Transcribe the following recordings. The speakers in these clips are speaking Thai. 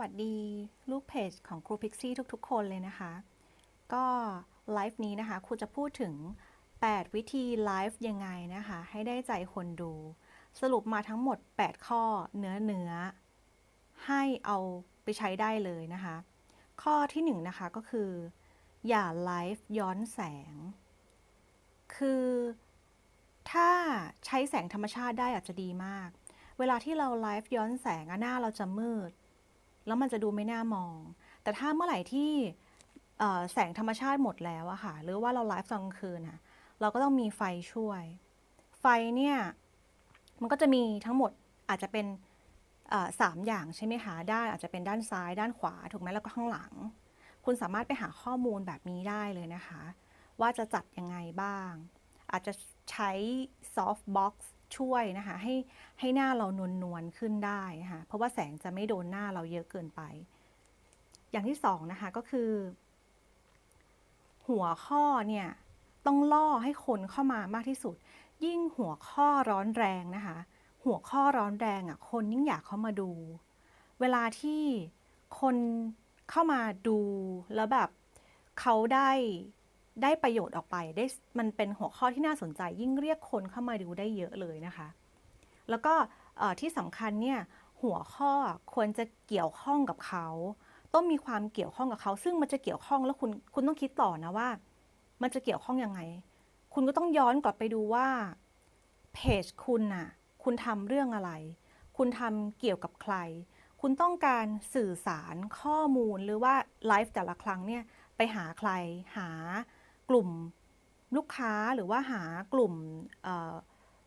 วัสดีลูกเพจของครูพิกซี่ทุกๆ คนเลยนะคะ ก็ไลฟ์นี้นะคะครูจะพูดถึง 8 วิธีไลฟ์ยังไงนะคะ ให้ได้ใจคนดู สรุปมาทั้งหมด 8 ข้อเนื้อเนื้อ ให้เอาไปใช้ได้เลยนะคะ ข้อที่1นงนะคะก็คือ อย่าไลฟ์ย้อนแสง คือถ้าใช้แสงธรรมชาติได้อาจจะดีมาก เวลาที่เราไลฟ์ย้อนแสงหน้าเราจะมืด แล้วมันจะดูไม่น่ามอง แต่ถ้าเมื่อไหร่ที่แสงธรรมชาติหมดแล้วอะค่ะ หรือว่าเราไลฟ์ตอนกลางคืนอะเราก็ต้องมีไฟช่วย ไฟเนี่ย มันก็จะมีทั้งหมดอาจจะเป็นสามอย่างใช่ไหมคะด้านอาจจะเป็นด้านซ้ายด้านขวาถูกไหมแล้วก็ข้างหลัง คุณสามารถไปหาข้อมูลแบบนี้ได้เลยนะคะ ว่าจะจัดยังไงบ้าง อาจจะใช้ซอฟต์บ็อกซ์ ช่วยนะคะให้ให้หน้าเรานวลนวลขึ้นได้นะคะเพราะว่าแสงจะไม่โดนหน้าเราเยอะเกินไป อย่างที่สองนะคะก็คือ หัวข้อเนี่ยต้องล่อให้คนเข้ามามากที่สุด ยิ่งหัวข้อร้อนแรงนะคะ หัวข้อร้อนแรงอะคนยิ่งอยากเข้ามาดู เวลาที่คนเข้ามาดูแล้วแบบเขาได้ ได้ประโยชน์ออกไปได้มันเป็นหัวข้อที่น่าสนใจ ยิ่งเรียกคนเข้ามาดูได้เยอะเลยนะคะ แล้วก็ที่สำคัญเนี่ยหัวข้อควรจะเกี่ยวข้องกับเขา ต้องมีความเกี่ยวข้องกับเขา ซึ่งมันจะเกี่ยวข้องแล้วคุณคุณต้องคิดต่อนะว่า มันจะเกี่ยวข้องยังไง คุณก็ต้องย้อนกลับไปดูว่าเพจคุณน่ะคุณทำเรื่องอะไร คุณทำเกี่ยวกับใคร คุณต้องการสื่อสารข้อมูลหรือว่าไลฟ์แต่ละครั้งเนี่ยไปหาใครหา กลุ่มลูกค้าหรือว่าหากลุ่ม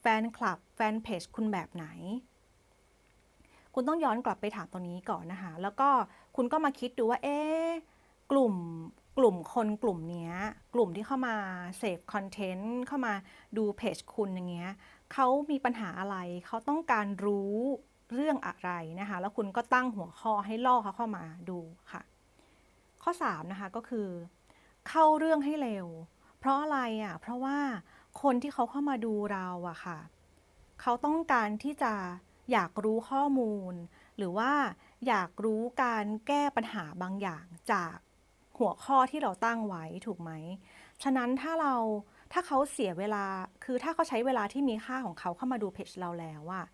แฟนคลับแฟนเพจคุณแบบไหน คุณต้องย้อนกลับไปถามตรงนี้ก่อนนะคะ แล้วก็คุณก็มาคิดดูว่า เอ๊กลุ่มกลุ่มคนกลุ่มเนี้ยกลุ่มที่เข้ามาเสพคอนเทนต์เข้ามาดูเพจคุณอย่างเงี้ยเขามีปัญหาอะไร เขาต้องการรู้เรื่องอะไรนะคะ แล้วคุณก็ตั้งหัวข้อให้ล่อเขาเข้ามาดูค่ะ ข้อ 3 นะคะก็คือ เข้าเรื่องให้เร็ว เพราะอะไรอะ เพราะว่าคนที่เขาเข้ามาดูเราอะค่ะ เขาต้องการที่จะอยากรู้ข้อมูล หรือว่าอยากรู้การแก้ปัญหาบางอย่างจากหัวข้อที่เราตั้งไว้ถูกไหม ฉะนั้นถ้าเราถ้าเขาเสียเวลา คือถ้าเขาใช้เวลาที่มีค่าของเขาเข้ามาดูเพจเราแล้วอะ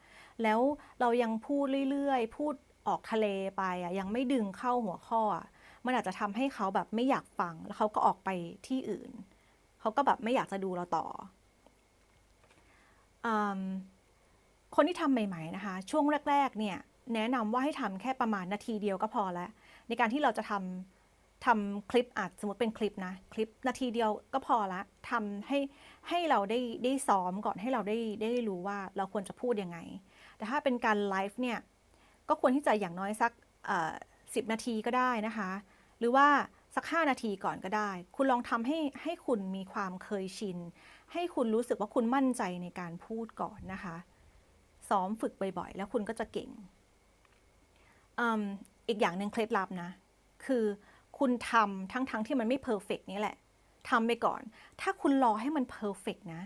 แล้วเรายังพูดเรื่อยๆ พูดออกทะเลไปอะยังไม่ดึงเข้าหัวข้ออะ มันอาจจะทำให้เขาแบบไม่อยากฟัง แล้วเขาก็ออกไปที่อื่น เขาก็แบบไม่อยากจะดูเราต่ออคนที่ทำใหม่ ๆ นะคะ ช่วงแรก ๆ เนี่ย แนะนำว่าให้ทำแค่ประมาณนาทีเดียวก็พอแล้ว ในการที่เราจะทำทำคลิปอาจสมมติเป็นคลิปนะคลิปนาทีเดียวก็พอละทำให้ให้เราได้ได้ซ้อมก่อนให้เราได้ได้รู้ว่าเราควรจะพูดยังไง แต่ถ้าเป็นการไลฟ์เนี่ยก็ควรที่จะอย่างน้อยสักสิบนาทีก็ได้นะคะ หรือว่าสัก 5 นาทีก่อนก็ได้ คุณลองทำให้ให้คุณมีความเคยชิน ให้คุณรู้สึกว่าคุณมั่นใจในการพูดก่อนนะคะ ซ้อมฝึกบ่อยๆ แล้วคุณก็จะเก่งออีกอย่างหนึ่งเคล็ดลับนะ คือคุณทำทั้งๆที่มันไม่เพอร์เฟกนี่แหละทำไปก่อน ถ้าคุณรอให้มันเพอร์เฟกนะ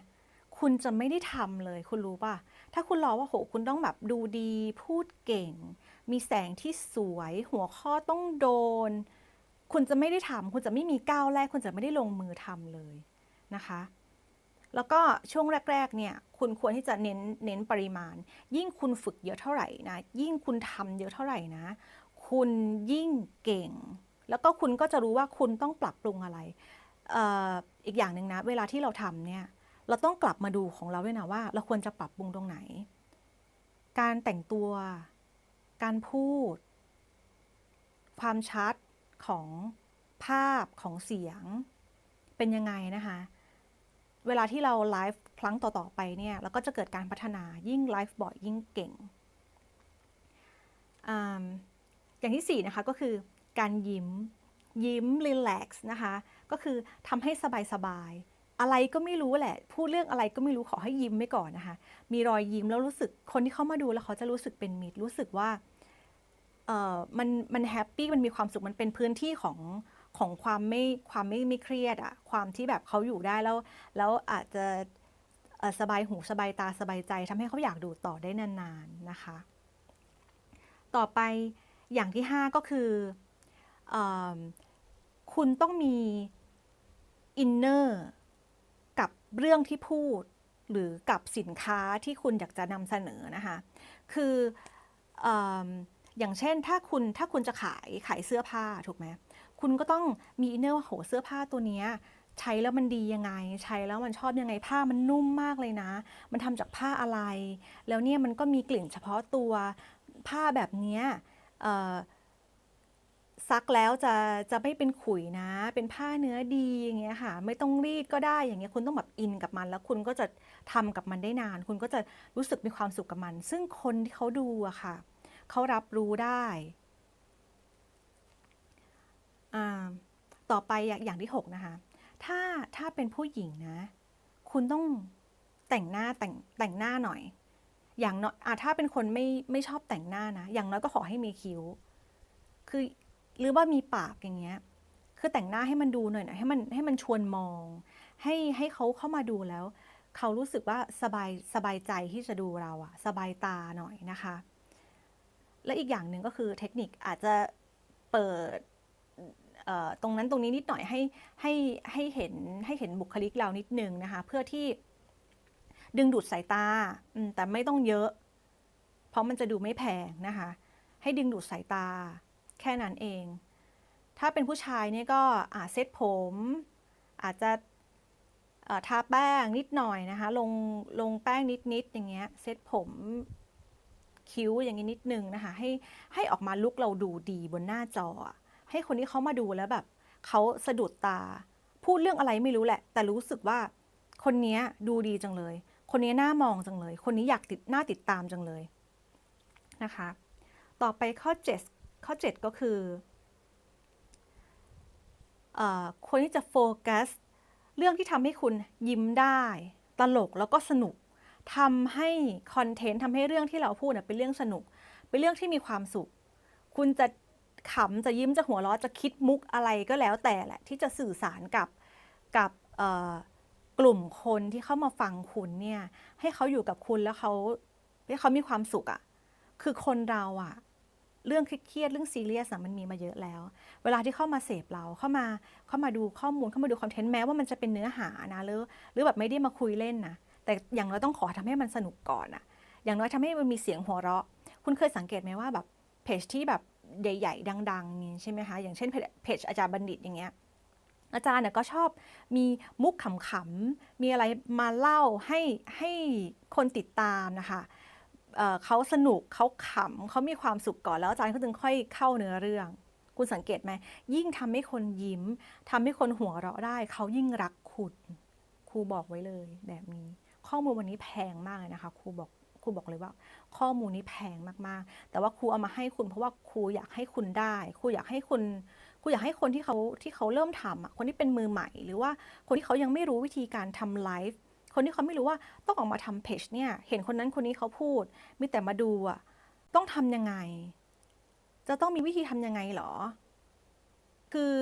คุณจะไม่ได้ทำเลย คุณรู้ป่ะ ถ้าคุณรอว่าโห คุณต้องแบบดูดี พูดเก่ง มีแสงที่สวย หัวข้อต้องโดน คุณจะไม่ได้ทำคุณจะไม่มีก้าวแรก คุณจะไม่ได้ลงมือทำเลยนะคะ แล้วก็ช่วงแรก ๆ เนี่ย คุณควรที่จะเน้นเน้นปริมาณ ยิ่งคุณฝึกเยอะเท่าไหร่นะ ยิ่งคุณทำเยอะเท่าไหร่นะ คุณยิ่งเก่ง แล้วก็คุณก็จะรู้ว่าคุณต้องปรับปรุงอะไรอออีกอย่างหนึ่งนะ เวลาที่เราทำเนี่ย เราต้องกลับมาดูของเราด้วยนะว่า เราควรจะปรับปรุงตรงไหน การแต่งตัว การพูด ความชัด ของภาพของเสียงเป็นยังไงนะคะ เวลาที่เราไลฟ์ครั้งต่อ ๆ ไปเนี่ยเราก็จะเกิดการพัฒนายิ่งไลฟ์บ่อยยิ่งเก่งออย่างที่ 4 นะคะก็คือการยิ้มยิ้มรีแลกซ์นะคะ ก็คือทำให้สบายๆ อะไรก็ไม่รู้แหละ พูดเรื่องอะไรก็ไม่รู้ขอให้ยิ้มไว้ก่อนนะคะ มีรอยยิ้มแล้วรู้สึกคนที่เข้ามาดูแล้วเขาจะรู้สึกเป็นมิตรรู้สึกว่า มันมันแฮปปี้มันมีความสุขมันเป็นพื้นที่ของของความไม่ความไม่ไม่เครียดอะความที่แบบเขาอยู่ได้แล้วแล้วอาจจะสบายหูสบายตาสบายใจทำให้เขาอยากดูต่อได้นานๆนะคะ ต่อไปอย่างที่ห้าก็คืออคุณต้องมีอินเนอร์กับเรื่องที่พูดหรือกับสินค้าที่คุณอยากจะนำเสนอนะคะ คืออ อย่างเช่นถ้าคุณถ้าคุณจะขายขายเสื้อผ้าถูกไหมคุณก็ต้องมีอินเนอร์ว่าโหเสื้อผ้าตัวนี้ใช้แล้วมันดียังไง ใช้แล้วมันชอบยังไงผ้ามันนุ่มมากเลยนะ มันทำจากผ้าอะไร แล้วเนี่ยมันก็มีกลิ่นเฉพาะตัวผ้าแบบเนี้ยซักแล้วจะจะไม่เป็นขุยนะ เป็นผ้าเนื้อดีอย่างเงี้ยค่ะ ไม่ต้องรีดก็ได้อย่างเงี้ยคุณต้องแบบอินกับมัน แล้วคุณก็จะทำกับมันได้นาน คุณก็จะรู้สึกมีความสุขกับมัน ซึ่งคนที่เขาดูอะค่ะ เขารับรู้ได้ต่อไปอย่างที่หกนะคะ ถ้าถ้าเป็นผู้หญิงนะ คุณต้องแต่งหน้าแต่งแต่งหน้าหน่อย อย่างน้อยอะถ้าเป็นคนไม่ไม่ชอบแต่งหน้านะ อย่างน้อยก็ขอให้มีคิ้ว คือหรือว่ามีปากอย่างเงี้ย คือแต่งหน้าให้มันดูหน่อยนะให้มันให้มันชวนมอง ให้ให้เขาเข้ามาดูแล้ว เขารู้สึกว่าสบายสบายใจที่จะดูเราอะสบายตาหน่อยนะคะ และอีกอย่างหนึ่งก็คือเทคนิคอาจจะเปิดตรงนั้นตรงนี้นิดหน่อยให้ให้ให้เห็นให้เห็นบุคลิกเรานิดนึงนะคะ เพื่อที่ดึงดูดสายตาแต่ไม่ต้องเยอะ เพราะมันจะดูไม่แพงนะคะ ให้ดึงดูดสายตาแค่นั้นเอง ถ้าเป็นผู้ชายเนี่ยก็อาเซ็ตผม อาจจะทาแป้งนิดหน่อยนะคะ ลงลงแป้งนิดๆอย่างเงี้ยเซ็ตผม คิ้วอย่างนี้นิดนึงนะคะ ให้ให้ออกมาลุกเราดูดีบนหน้าจอ ให้คนที่เขามาดูแล้วแบบเขาสะดุดตา พูดเรื่องอะไรไม่รู้แหละ แต่รู้สึกว่าคนนี้ดูดีจังเลย คนนี้น่ามองจังเลย คนนี้อยากติดหน่าติดตามจังเลยนะคะ ต่อไปข้อ 7 ข้อ 7 ก็คือออคนที่จะโฟกัสเรื่องที่ทำให้คุณยิ้มได้ ตลกแล้วก็สนุก ทำให้คอนเทนต์ทำให้เรื่องที่เราพูดน่ะเป็นเรื่องสนุก เป็นเรื่องที่มีความสุข คุณจะขำจะยิ้มจะหัวเราะจะคิดมุกอะไรก็แล้วแต่แหละ ที่จะสื่อสารกับกับกลุ่มคนที่เข้ามาฟังคุณเนี่ย ให้เขาอยู่กับคุณแล้วเขาให้เขามีความสุขอะ่ะ คือคนเราอะ่ะ เรื่องเครียดเรื่องซีเรียสมันมีมาเยอะแล้ว เวลาที่เข้ามาเสพเราเข้ามาเข้ามาดูข้อมูลเข้ามาดูคอนเทนต์แม้ว่ามันจะเป็นเนื้อหานะหรือหรือแบบไม่ได้มาคุยเล่นนะ แต่อย่างน้อยต้องขอทำให้มันสนุกก่อนอะอย่างน้อยทำให้มันมีเสียงหัวเราะ คุณเคยสังเกตไหมว่าแบบเพจที่แบบใหญ่ ๆ ดังๆนี่ใช่ไหมคะอย่างเช่นเพจอาจารย์บัณฑิตอย่างเงี้ยอาจารย์เนี่ยก็ชอบมีมุกขำๆ มีอะไรมาเล่าให้ให้คนติดตามนะคะเเขาสนุกเขาขำเขามีความสุขก่อนแล้วอาจารย์เขาถึงค่อยเข้าเนื้อเรื่อง คุณสังเกตไหมยิ่งทำให้คนยิ้มทำให้คนหัวเราะได้ เขายิ่งรักคุณครูบอกไว้เลยแบบนี้ ข้อมูลวันนี้แพงมากเลยนะคะครูบอกครูบอกเลยว่า ข้อมูลนี้แพงมากๆ แต่ว่าครูเอามาให้คุณเพราะว่าครูอยากให้คุณได้ครูอยากให้คุณครูอยากให้คนที่เขาที่เขาเริ่มทำอะคนที่เป็นมือใหม่ หรือว่าคนที่เขายังไม่รู้วิธีการทำไลฟ์คนที่เขาไม่รู้ว่าต้องออกมาทำเพจเนี่ยเห็นคนนั้นคนนี้เขาพูด มีแต่มาดูอะต้องทำยังไง จะต้องมีวิธีทำยังไงหรอ คือ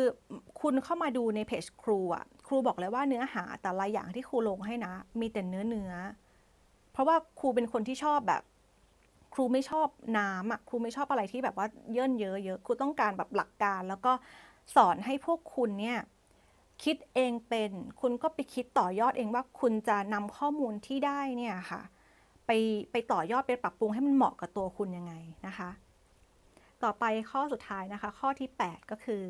คุณเข้ามาดูในเพจครูอะครูบอกเลยว่าเนื้อหาแต่ละอย่างที่ครูลงให้นะ มีแต่เนื้อเนื้อ เพราะว่าครูเป็นคนที่ชอบแบบ ครูไม่ชอบน้ำอะครูไม่ชอบอะไรที่แบบว่าเยินเยอะเยอะครูต้องการแบบหลักการ แล้วก็สอนให้พวกคุณเนี่ยคิดเองเป็น คุณก็ไปคิดต่อยอดเองว่าคุณจะนำข้อมูลที่ได้เนี่ยค่ะ ไปไปต่อยอดไปปรับปรุงให้มันเหมาะกับตัวคุณยังไงนะคะ ต่อไปข้อสุดท้ายนะคะ ข้อที่ 8 ก็คือ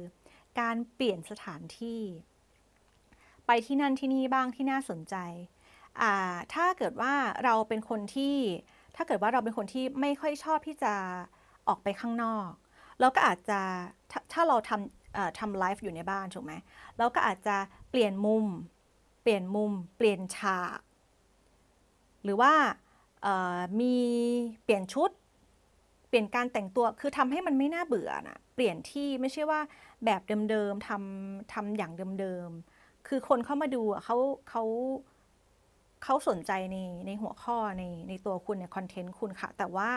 การเปลี่ยนสถานที่ ไปที่นั่นที่นี่บ้างที่น่าสนใจ ถ้าเกิดว่าเราเป็นคนที่ ถ้าเกิดว่าเราเป็นคนที่ไม่ค่อยชอบที่จะออกไปข้างนอก เราก็อาจจะถ้าถ้าเราทำทำไลฟ์อยู่ในบ้านถูกไหมเราก็อาจจะเปลี่ยนมุม เปลี่ยนมุม เปลี่ยนฉาก หรือว่ามีเปลี่ยนชุด ปลี่ยนการแต่งตัวคือทำให้มันไม่น่าเบื่อนะเปลี่ยนที่ไม่ใช่ว่าแบบเดิมๆทำทำอย่างเดิมๆคือคนเข้ามาดูเขาเขาเขาสนใจในในหัวข้อในในตัวคุณในคอนเทนต์คุณค่ะ แต่ว่า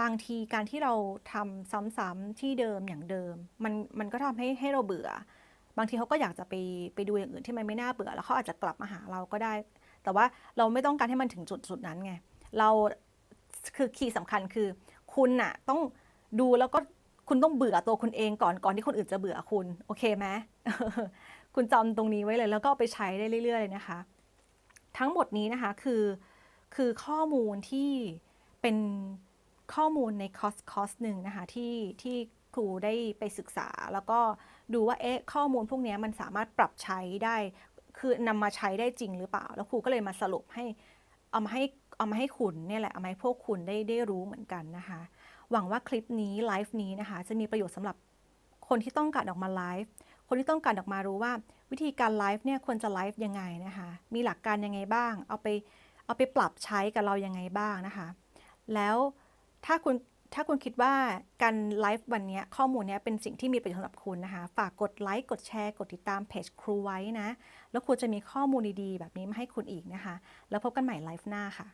บางทีการที่เราทำซ้ำๆที่เดิมอย่างเดิม มันมันก็ทำให้ให้เราเบื่อ บางทีเขาก็อยากจะไปไปดูอย่างอื่นที่มันไม่น่าเบื่อ แล้วเขาอาจจะกลับมาหาเราก็ได้ แต่ว่าเราไม่ต้องการให้มันถึงจุดจุดนั้นไงเราคือคีย์สำคัญคือ คุณน่ะต้องดูแล้วก็คุณต้องเบื่อตัวคุณเองก่อนก่อนที่คนอื่นจะเบื่อคุณ โอเคไหมคุณจำตรงนี้ไว้เลยแล้วก็ไปใช้ได้เรื่อย ๆ เลยนะคะ ทั้งหมดนี้นะคะคือคือข้อมูลที่เป็นข้อมูลในคอร์สคอร์สหนึ่งนะคะที่ที่ครูได้ไปศึกษา แล้วก็ดูว่าเอ๊ะข้อมูลพวกนี้มันสามารถปรับใช้ได้ คือนำมาใช้ได้จริงหรือเปล่า แล้วครูก็เลยมาสรุปให้เอามาให้ เอามาให้คุณเนี่ยแหละเอามาให้พวกคุณได้ได้รู้เหมือนกันนะคะ หวังว่าคลิปนี้ไลฟ์นี้นะคะ จะมีประโยชน์สำหรับคนที่ต้องการออกมาไลฟ์คนที่ต้องการออกมารู้ว่าวิธีการไลฟ์เนี่ยควรจะไลฟ์ยังไงนะคะ มีหลักการยังไงบ้าง เอาไปเอาไปปรับใช้กับเรายังไงบ้างนะคะ แล้วถ้าคุณถ้าคุณคิดว่าการไลฟ์วันนี้ข้อมูลนี้เป็นสิ่งที่มีประโยชน์สำหรับคุณนะคะ ฝากกดไลค์กดแชร์ กดติดตามเพจครูไว้นะ แล้วครูจะมีข้อมูลดีๆ แบบนี้มาให้คุณอีกนะคะ แล้วพบกันใหม่ไลฟ์หน้าค่ะ